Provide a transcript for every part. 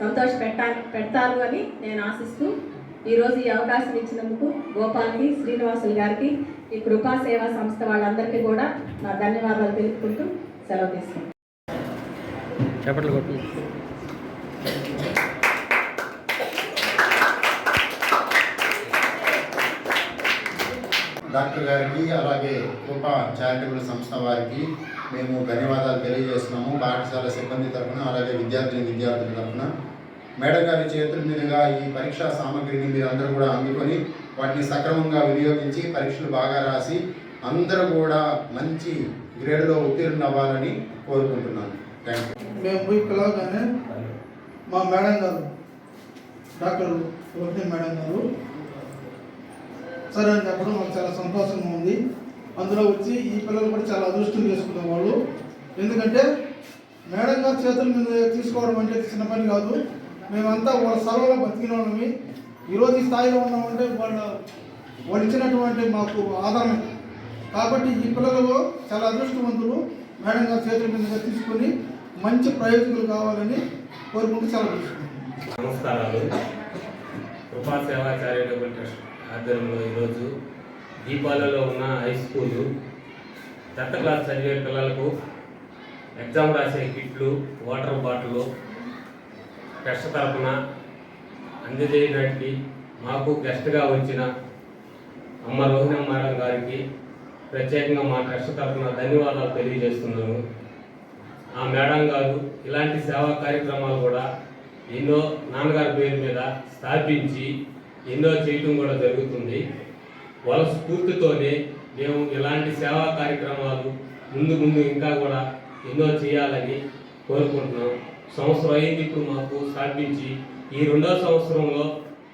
సంతోష పెట్టాలి పెడతారు అని నేను ఆశిస్తూ ఈరోజు ఈ అవకాశం ఇచ్చినందుకు గోపాల్కి శ్రీనివాసులు గారికి ఈ కృపా సేవా సంస్థ వాళ్ళందరికీ కూడా నా ధన్యవాదాలు తెలుపుకుంటూ సెలవు తీసుకుంటాను డాక్టర్ గారికి అలాగే కృప చారిటబుల్ సంస్థ వారికి మేము ధన్యవాదాలు తెలియజేస్తున్నాము. పాఠశాల సిబ్బంది తరఫున అలాగే విద్యార్థిని విద్యార్థుల తరఫున. మేడం గారి చేతుల మీదుగా ఈ పరీక్షా సామగ్రిని మీరు అందరూ కూడా అందుకొని వాటిని సక్రమంగా వినియోగించి పరీక్షలు బాగా రాసి అందరూ కూడా మంచి గ్రేడ్లో ఉత్తీర్ణ అవ్వాలని కోరుకుంటున్నాను. థ్యాంక్ యూ మేము పోయి పిలవగానే మా మేడం గారు డాక్టర్ రోహిణి మేడం గారు. సరే అని చెప్పడం మాకు చాలా సంతోషంగా ఉంది. అందులో వచ్చి ఈ పిల్లలు కూడా చాలా అదృష్టం చేసుకునే వాళ్ళు ఎందుకంటే మేడం గారు చేతుల మీద తీసుకోవడం అంటే చిన్న పని కాదు. మేమంతా వాళ్ళ సెలవులో బతికిన వాళ్ళమి ఈరోజు ఈ స్థాయిలో ఉన్నామంటే వాళ్ళ వాళ్ళు ఇచ్చినటువంటి మాకు ఆదరణ. కాబట్టి ఈ పిల్లలు చాలా అదృష్టవంతులు. మేడం గారి చేతుల మీదుగా తీసుకొని మంచి ప్రయోజకులు కావాలని కోరుకుంటూ సెలవు నమస్కారాలు. కృపా సేవా చారిటబుల్ ట్రస్ట్ ఆధ్వర్యంలో ఈరోజు దీపాలలో ఉన్న హై స్కూలు టెన్త్ క్లాస్ చదివే పిల్లలకు ఎగ్జామ్ రాసే కిట్లు వాటర్ బాటిల్ ట్రస్ట్ తరఫున అందజేయడానికి మాకు గెస్ట్గా వచ్చిన అమ్మ రోహిణి గారికి ప్రత్యేకంగా మా ట్రస్ట్ తరఫున ధన్యవాదాలు తెలియజేస్తున్నాను. ఆ మేడం గారు ఇలాంటి సేవా కార్యక్రమాలు కూడా ఎన్నో నాన్నగారి పేరు మీద స్థాపించి ఎన్నో చేయటం కూడా జరుగుతుంది. వాళ్ళ స్ఫూర్తితోనే మేము ఇలాంటి సేవా కార్యక్రమాలు ముందు ముందు ఇంకా కూడా ఎన్నో చేయాలని కోరుకుంటున్నాం. సంవత్సరం అయింది ఇప్పుడు మాకు సాధించి ఈ రెండో సంవత్సరంలో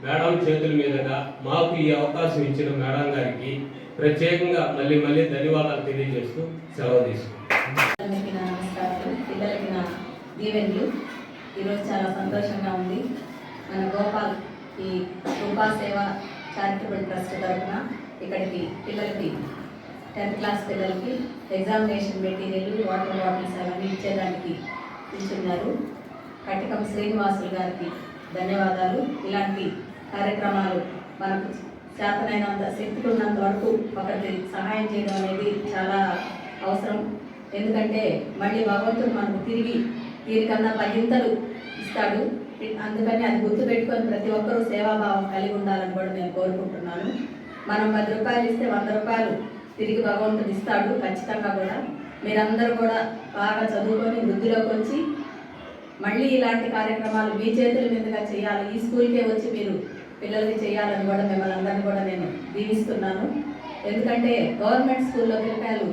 మేడం చేతుల మీదుగా మాకు ఈ అవకాశం ఇచ్చిన మేడం గారికి ప్రత్యేకంగా మళ్ళీ మళ్ళీ ధన్యవాదాలు తెలియజేస్తూ సెలవు తీసుకుంటాం పిల్లలకి నా దీవెన్లు. ఈరోజు చాలా సంతోషంగా ఉంది. మన గోపాల్ ఈ రూపా సేవ చారిటబుల్ ట్రస్ట్ తరఫున ఇక్కడికి పిల్లలకి టెన్త్ క్లాస్ పిల్లలకి ఎగ్జామినేషన్ మెటీరియల్ వాటర్ బాటిల్స్ అవన్నీ ఇచ్చేదానికి ఇచ్చున్నారు కటికం శ్రీనివాసులు గారికి ధన్యవాదాలు. ఇలాంటి కార్యక్రమాలు మనకు చేతనైనంత శక్తికి ఉన్నంత వరకు ఒకరికి సహాయం చేయడం అనేది చాలా అవసరం. ఎందుకంటే మళ్ళీ భగవంతుడు మనకు తిరిగి దీనికన్నా పదింతలు ఇస్తాడు. అందుకని అది గుర్తుపెట్టుకొని ప్రతి ఒక్కరూ సేవాభావం కలిగి ఉండాలని కూడా నేను కోరుకుంటున్నాను. మనం పది రూపాయలు ఇస్తే వంద రూపాయలు తిరిగి భగవంతుడు ఇస్తాడు ఖచ్చితంగా కూడా. మీరందరూ కూడా బాగా చదువుకొని వృద్ధిలోకి వచ్చి మళ్ళీ ఇలాంటి కార్యక్రమాలు మీ చేతుల మీదుగా చేయాలి. ఈ స్కూల్కే వచ్చి మీరు పిల్లలకి చేయాలని కూడా మిమ్మల్ని అందరినీ కూడా నేను దీవిస్తున్నాను. ఎందుకంటే గవర్నమెంట్ స్కూల్లో పిల్లకాయలు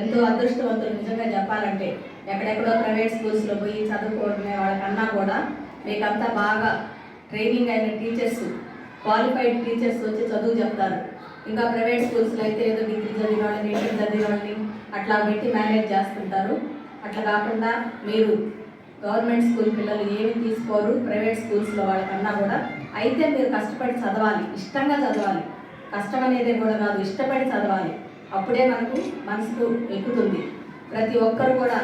ఎంతో అదృష్టవంతులు. నిజంగా చెప్పాలంటే ఎక్కడెక్కడో ప్రైవేట్ స్కూల్స్లో పోయి చదువుకోవడమే వాళ్ళకన్నా కూడా మీకంతా బాగా ట్రైనింగ్ అయిన టీచర్స్ క్వాలిఫైడ్ టీచర్స్ వచ్చి చదువు చెప్తారు. ఇంకా ప్రైవేట్ స్కూల్స్లో అయితే ఏదో డిగ్రీ చదివిన వాళ్ళని ఇంటర్ చదివిన వాళ్ళని అట్లా పెట్టి మేనేజ్ చేస్తుంటారు. అట్లా కాకుండా మీరు గవర్నమెంట్ స్కూల్ పిల్లలు ఏమి తీసుకోరు ప్రైవేట్ స్కూల్స్లో వాళ్ళకన్నా కూడా. అయితే మీరు కష్టపడి చదవాలి ఇష్టంగా చదవాలి. కష్టం అనేది కూడా కాదు ఇష్టపడి చదవాలి. అప్పుడే మనకు మనసుకు ఎక్కుతుంది. ప్రతి ఒక్కరు కూడా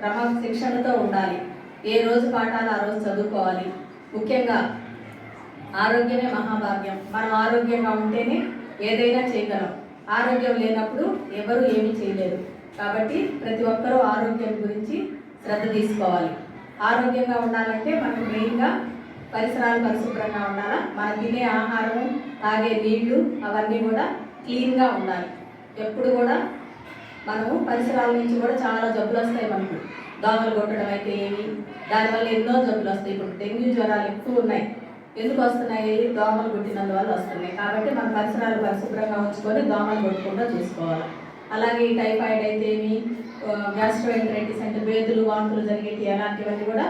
క్రమశిక్షణతో ఉండాలి. ఏ రోజు పాఠాలు ఆ రోజు చదువుకోవాలి. ముఖ్యంగా ఆరోగ్యమే మహాభాగ్యం. మనం ఆరోగ్యంగా ఉంటేనే ఏదైనా చేయగలం. ఆరోగ్యం లేనప్పుడు ఎవరు ఏమీ చేయలేరు. కాబట్టి ప్రతి ఒక్కరూ ఆరోగ్యం గురించి శ్రద్ధ తీసుకోవాలి. ఆరోగ్యంగా ఉండాలంటే మనం మెయిన్గా పరిసరాలు పరిశుభ్రంగా ఉండాలా? మనం తినే ఆహారం తాగే నీళ్ళు అవన్నీ కూడా క్లీన్గా ఉండాలి. ఎప్పుడు కూడా మనము పరిసరాల నుంచి కూడా చాలా జబ్బులు వస్తాయి మనకు. దోమలు కొట్టడం అయితే ఏమి? దానివల్ల ఎన్నో జబ్బులు వస్తాయి. ఇప్పుడు డెంగ్యూ జ్వరాలు ఎక్కువ ఉన్నాయి. ఎందుకు వస్తున్నాయి? దోమలు కొట్టినందువల్ల వస్తున్నాయి. కాబట్టి మన పరిసరాలు పరిశుభ్రంగా ఉంచుకొని దోమలు కొట్టకుండా చూసుకోవాలి? అలాగే టైఫాయిడ్ అయితే ఏమి గ్యాస్ట్రోఎంట్రైటిస్ అంటే వేదులు వాంతులు జరిగేటి అలాంటివన్నీ కూడా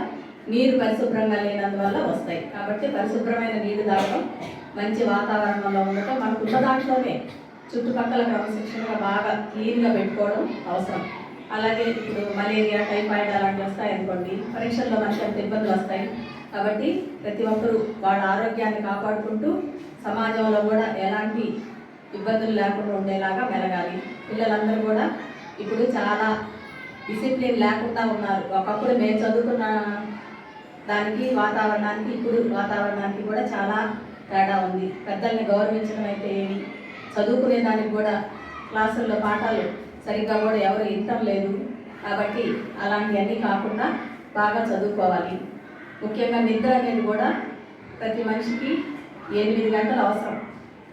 నీరు పరిశుభ్రంగా లేనందువల్ల వస్తాయి. కాబట్టి పరిశుభ్రమైన నీరు తాగడం మంచి వాతావరణంలో ఉండటం. మనకు ఉన్న దాంట్లోనే చుట్టుపక్కల క్రమశిక్షణగా బాగా క్లీన్గా పెట్టుకోవడం అవసరం. అలాగే ఇప్పుడు మలేరియా టైఫాయిడ్ అలాంటివి వస్తాయి అనుకోండి పరీక్షల్లో మనకి అంత ఇబ్బందులు వస్తాయి. కాబట్టి ప్రతి ఒక్కరూ వాళ్ళ ఆరోగ్యాన్ని కాపాడుకుంటూ సమాజంలో కూడా ఎలాంటి ఇబ్బందులు లేకుండా ఉండేలాగా మెలగాలి. పిల్లలందరూ కూడా ఇప్పుడు చాలా డిసిప్లిన్ లేకుండా ఉన్నారు. ఒకప్పుడు మేము చదువుకున్న దానికి వాతావరణానికి ఇప్పుడు వాతావరణానికి కూడా చాలా తేడా ఉంది. పెద్దల్ని గౌరవించడం అయితే ఏమి? చదువుకునే దానికి కూడా క్లాసుల్లో పాఠాలు సరిగ్గా కూడా ఎవరు ఇంటం లేదు. కాబట్టి అలాంటివన్నీ కాకుండా బాగా చదువుకోవాలి. ముఖ్యంగా నిద్ర అనేది కూడా ప్రతి మనిషికి ఎనిమిది గంటలు అవసరం.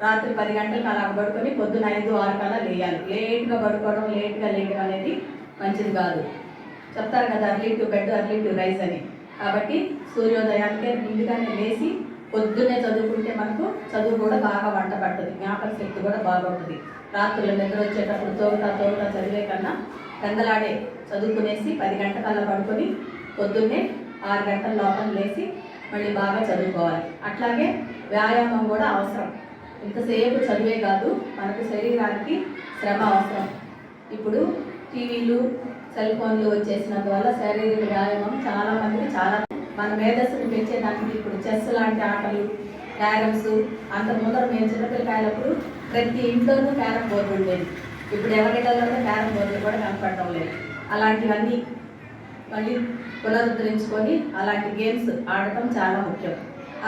రాత్రి పది గంటలకు అలా పడుకొని పొద్దున ఐదు ఆరు కల్లా లేయాలి. లేట్గా పడుకోవడం లేట్గా లేయడం అనేది మంచిది కాదు. చెప్తారు కదా early to bed early to rise అని. కాబట్టి సూర్యోదయానికే ముందుగానే లేచి పొద్దున్నే చదువుకుంటే మనకు చదువు కూడా బాగా వంట పడుతుంది. జ్ఞాపక శక్తి కూడా బాగుంటుంది. రాత్రులు నిద్ర వచ్చేటప్పుడు తోగుతా తోగుతా చదివే కన్నా పెందలాడే చదువుకునేసి పది గంటకల్లా పడుకొని పొద్దున్నే ఆరు గంటల లోపల లేచి మళ్ళీ బాగా చదువుకోవాలి. అట్లాగే వ్యాయామం కూడా అవసరం. ఇంతసేపు చదివే కాదు మనకు శరీరానికి శ్రమ అవసరం. ఇప్పుడు టీవీలు సెల్ ఫోన్లు వచ్చేసినందువల్ల శారీరక వ్యాయామం చాలా మందికి చాలా మన మేధస్సును పెంచేదానికి ఇప్పుడు చెస్ లాంటి ఆటలు క్యారమ్స్ అంత ముందర మేము చిన్నపిల్లకాయలప్పుడు ప్రతి ఇంట్లోనూ క్యారమ్ బోర్డు ఉండేది. ఇప్పుడు ఎవరిళ్ళలోనూ క్యారమ్ బోర్డులు కూడా కనపడటం లేదు. అలాంటివన్నీ మళ్ళీ పునరుద్ధరించుకొని అలాంటి గేమ్స్ ఆడటం చాలా ముఖ్యం.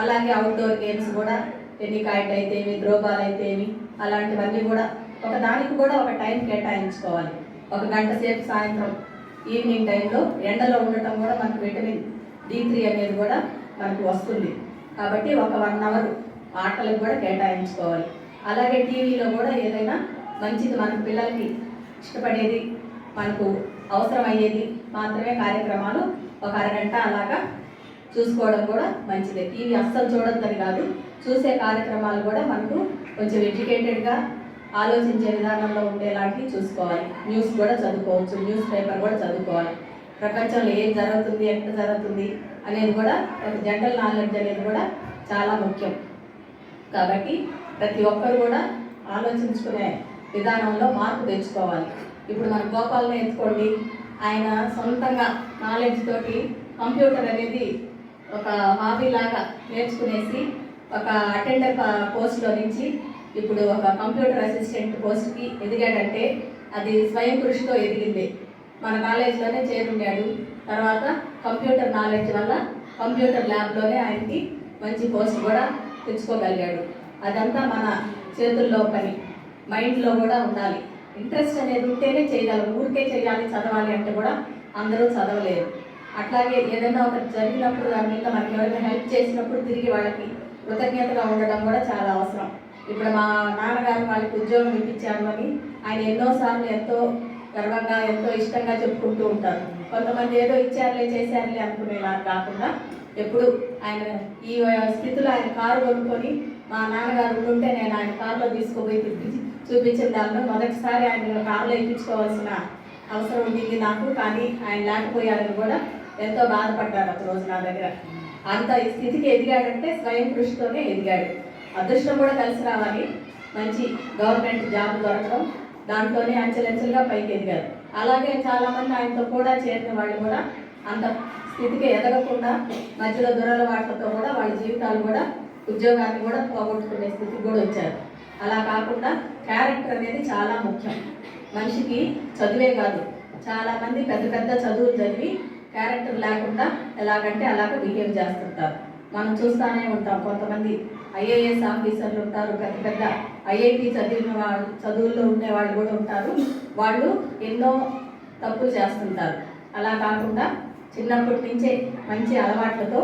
అలాగే అవుట్డోర్ గేమ్స్ కూడా టెన్నికాయిట్ అయితేమి త్రోబాల్ అయితేమి అలాంటివన్నీ కూడా ఒక దానికి కూడా ఒక టైం కేటాయించుకోవాలి. ఒక గంట సేపు సాయంత్రం ఈవినింగ్ టైంలో ఎండలో ఉండటం కూడా మనకు విటమిన్ డి త్రీ అనేది కూడా మనకు వస్తుంది. కాబట్టి ఒక వన్ అవర్ ఆటలకు కూడా కేటాయించుకోవాలి. అలాగే టీవీలో కూడా ఏదైనా మంచిది మన పిల్లలకి ఇష్టపడేది మనకు అవసరమయ్యేది మాత్రమే కార్యక్రమాలు ఒక అరగంట అలాగా చూసుకోవడం కూడా మంచిదే. టీవీ అస్సలు చూడొద్దని కాదు చూసే కార్యక్రమాలు కూడా మనకు కొంచెం ఎడ్యుకేటెడ్గా ఆలోచించే విధానంలో ఉండేలాంటివి చూసుకోవాలి. న్యూస్ కూడా చదువుకోవచ్చు న్యూస్ పేపర్ కూడా చదువుకోవాలి. ప్రపంచంలో ఏం జరుగుతుంది ఎక్కడ జరుగుతుంది అనేది కూడా ఒక జనరల్ నాలెడ్జ్ అనేది కూడా చాలా ముఖ్యం. కాబట్టి ప్రతి ఒక్కరు కూడా ఆలోచించుకునే విధానంలో మార్పు తెచ్చుకోవాలి. ఇప్పుడు మన గోపాలను ఎత్తుకోండి. ఆయన సొంతంగా నాలెడ్జ్ తోటి కంప్యూటర్ అనేది ఒక హాబీ లాగా నేర్చుకునేసి ఒక అటెండర్ పోస్ట్లో నుంచి ఇప్పుడు ఒక కంప్యూటర్ అసిస్టెంట్ పోస్ట్కి ఎదిగాడంటే అది స్వయం కృషితో ఎదిగింది. మన కాలేజీలోనే చేరుండాడు. తర్వాత కంప్యూటర్ నాలెడ్జ్ వల్ల కంప్యూటర్ ల్యాబ్లోనే ఆయనకి మంచి పోస్ట్ కూడా తెచ్చుకోగలిగాడు. అదంతా మన చేతుల్లో పని. మైండ్లో కూడా ఉండాలి. ఇంట్రెస్ట్ అనేది ఉంటేనే చేయగలరు ఊరికే చేయాలి చదవాలి అంటే కూడా అందరూ చదవలేరు. అట్లాగే ఏదైనా ఒకటి జరిగినప్పుడు దాని మీద మనకి ఎవరైనా హెల్ప్ చేసినప్పుడు తిరిగి వాళ్ళకి కృతజ్ఞతగా ఉండడం కూడా చాలా అవసరం. ఇప్పుడు మా నాన్నగారు వాళ్ళకి ఉద్యోగం ఇప్పించారు అని ఆయన ఎన్నోసార్లు ఎంతో గర్వంగా ఎంతో ఇష్టంగా చెప్పుకుంటూ ఉంటారు. కొంతమంది ఏదో ఇచ్చారులే చేశారులే అనుకునేలా కాకుండా ఎప్పుడు ఆయన ఈ స్థితిలో ఆయన కారు కొనుక్కొని మా నాన్నగారు ఉంటే నేను ఆయన కారులో తీసుకుపోయి తిప్పించి చూపించిన దానిలో మొదటిసారి ఆయన కారులో ఎక్కించుకోవాల్సిన అవసరం ఉంది నాకు. కానీ ఆయన లేకపోయారని కూడా ఎంతో బాధపడ్డారు ఒక రోజు నా దగ్గర. అంత ఈ స్థితికి ఎదిగాడంటే స్వయం కృషితోనే ఎదిగాడు. అదృష్టం కూడా కలిసి రావాలి. మంచి గవర్నమెంట్ జాబ్ దొరకడం దాంట్లోనే అంచెలంచెలుగా పైకి ఎదిగారు. అలాగే చాలామంది ఆయనతో కూడా చేరిన వాళ్ళు కూడా అంత స్థితికి ఎదగకుండా మధ్యలో దురలవాట్లతో కూడా వాళ్ళ జీవితాలు కూడా ఉద్యోగాన్ని కూడా పోగొట్టుకునే స్థితికి కూడా వచ్చారు. అలా కాకుండా క్యారెక్టర్ అనేది చాలా ముఖ్యం. మనిషికి చదువే కాదు. చాలామంది పెద్ద పెద్ద చదువులు చదివి క్యారెక్టర్ లేకుండా ఎలాగంటే అలాగ బిహేవ్ చేస్తుంటారు. మనం చూస్తూనే ఉంటాం. కొంతమంది ఐఏఎస్ ఆఫీసర్లు ఉంటారు పెద్ద పెద్ద ఐఐటి చదివిన వాళ్ళు చదువుల్లో ఉండే వాళ్ళు కూడా ఉంటారు. వాళ్ళు ఎన్నో తప్పులు చేస్తుంటారు. అలా కాకుండా చిన్నప్పటి నుంచే మంచి అలవాట్లతో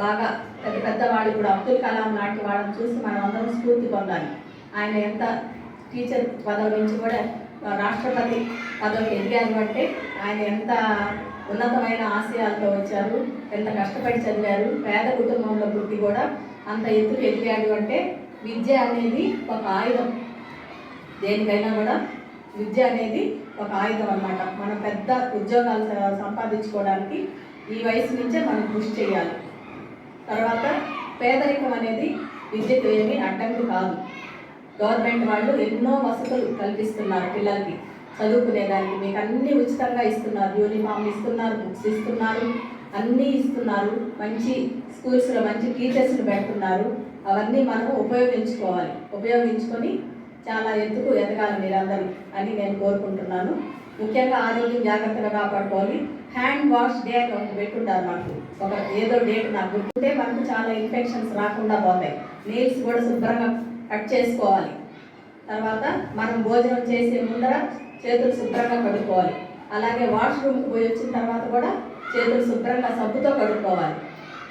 బాగా పెద్ద పెద్ద వాళ్ళు ఇప్పుడు అబ్దుల్ కలాం లాంటి వాళ్ళని చూసి మనం అందరం స్ఫూర్తి పొందాలి. ఆయన ఎంత టీచర్ పదవి నుంచి కూడా రాష్ట్రపతి పదవికి ఎదిగారు అంటే ఆయన ఎంత ఉన్నతమైన ఆశయాలతో వచ్చారు. ఎంత కష్టపడి చదివారు. పేద కుటుంబంలో పుట్టి కూడా అంత ఎత్తుకు ఎదిగాడు అంటే విద్య అనేది ఒక ఆయుధం. దేనికైనా కూడా విద్య అనేది ఒక ఆయుధం అన్నమాట. మనం పెద్ద ఉద్యోగాలు సంపాదించుకోవడానికి ఈ వయసు నుంచే మనం కృషి చేయాలి. తర్వాత పేదరికం అనేది విద్యకు ఏమీ అడ్డంకి కాదు. గవర్నమెంట్ వాళ్ళు ఎన్నో వసతులు కల్పిస్తున్నారు పిల్లలకి. చదువుకునేదానికి మీకు అన్ని ఉచితంగా ఇస్తున్నారు. యూనిఫామ్ ఇస్తున్నారు బుక్స్ ఇస్తున్నారు అన్నీ ఇస్తున్నారు. మంచి స్కూల్స్లో మంచి టీచర్స్ని పెడుతున్నారు. అవన్నీ మనం ఉపయోగించుకోవాలి. ఉపయోగించుకొని చాలా ఎత్తుకు ఎదగాలి మీరందరూ అని నేను కోరుకుంటున్నాను. ముఖ్యంగా ఆరోగ్యం జాగ్రత్తగా కాపాడుకోవాలి. హ్యాండ్ వాష్ డే అని ఒకటి పెట్టుంటారు మనకు ఒక ఏదో డేట్ నాకు గుర్తుంటే మనకు చాలా ఇన్ఫెక్షన్స్ రాకుండా పోతాయి. నీల్స్ కూడా శుభ్రంగా కట్ చేసుకోవాలి. తర్వాత మనం భోజనం చేసే ముందర చేతులు శుభ్రంగా కడుక్కోవాలి. అలాగే వాష్రూమ్కి పోయి వచ్చిన తర్వాత కూడా చేతులు శుభ్రంగా సబ్బుతో కడుక్కోవాలి.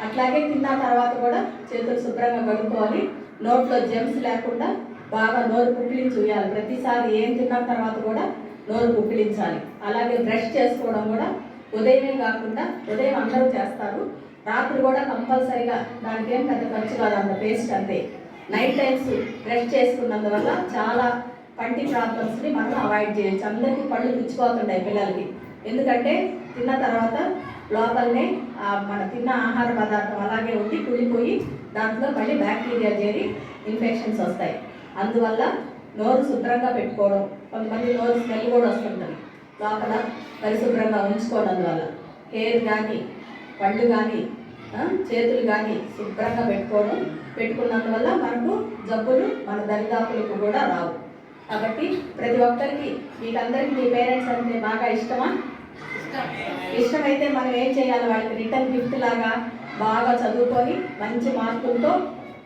అట్లాగే తిన్న తర్వాత కూడా చేతులు శుభ్రంగా కడుక్కోవాలి. నోట్లో జెమ్స్ లేకుండా బాగా నోరు పుక్కిలించి ఉయ్యాలి ప్రతిసారి ఏం తిన్న తర్వాత కూడా నోరు పుక్కిలించాలి. అలాగే బ్రష్ చేసుకోవడం కూడా ఉదయమే కాకుండా ఉదయం అందరూ చేస్తారు. రాత్రి కూడా కంపల్సరీగా దానికి ఏం పెద్ద ఖర్చు కాదు అంత పేస్ట్ అంతే. నైట్ టైమ్స్ బ్రష్ చేసుకున్నందువల్ల చాలా పంటి ప్రాబ్లమ్స్ని మనం అవాయిడ్ చేయొచ్చు. అందరికీ పళ్ళు పుచ్చిపోతుంటాయి పిల్లలకి. ఎందుకంటే తిన్న తర్వాత లోపలనే మన తిన్న ఆహార పదార్థం అలాగే ఉండి కుళ్ళిపోయి దాంట్లో మళ్ళీ బ్యాక్టీరియా చేరి ఇన్ఫెక్షన్స్ వస్తాయి. అందువల్ల నోరు శుభ్రంగా పెట్టుకోవడం కొంతమంది నోరు స్మెల్ కూడా వస్తుంటుంది. లోపల పరిశుభ్రంగా ఉంచుకోవడం వల్ల హెయిర్ కానీ పళ్ళు కానీ చేతులు కానీ శుభ్రంగా పెట్టుకోవడం పెట్టుకున్నందువల్ల మనకు జబ్బులు మన దరిదాపులకు కూడా రావు. కాబట్టి ప్రతి ఒక్కరికి మీకందరికి మీ పేరెంట్స్ అంటే బాగా ఇష్టమా? ఇష్టమైతే మనం ఏం చేయాలి? వాళ్ళకి రిటర్న్ గిఫ్ట్ లాగా బాగా చదువుకొని మంచి మార్కులతో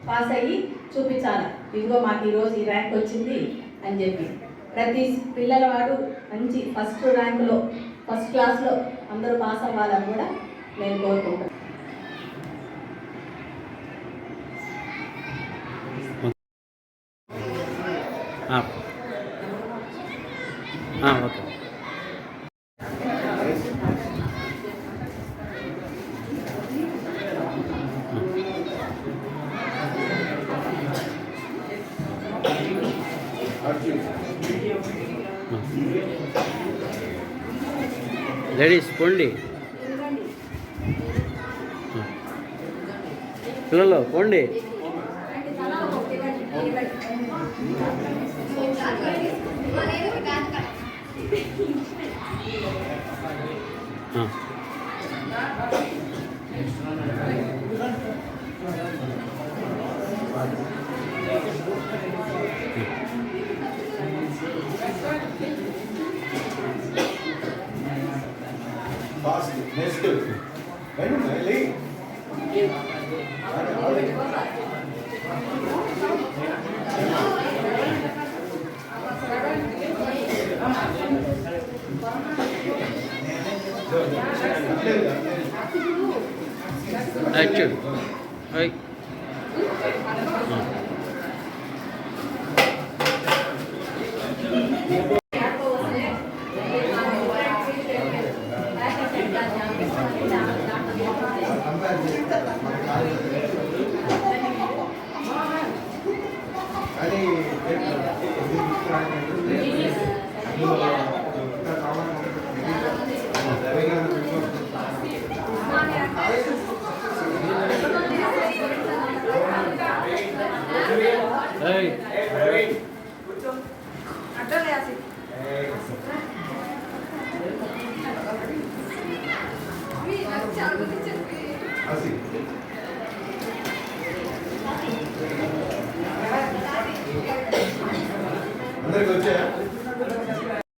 పాస్ అయ్యి చూపించాలి. ఇదిగో మాకు ఈరోజు ఈ ర్యాంక్ వచ్చింది అని చెప్పి. ప్రతి పిల్లలవాడు మంచి ఫస్ట్ ర్యాంకులో ఫస్ట్ క్లాస్లో అందరూ పాస్ అవ్వాలని కూడా నేను కోరుకుంటాను ఆ. లేడీస్ పోండి పిల్లలు పోండి Thank you. Đánh mày lý. Đây chứ. Đấy.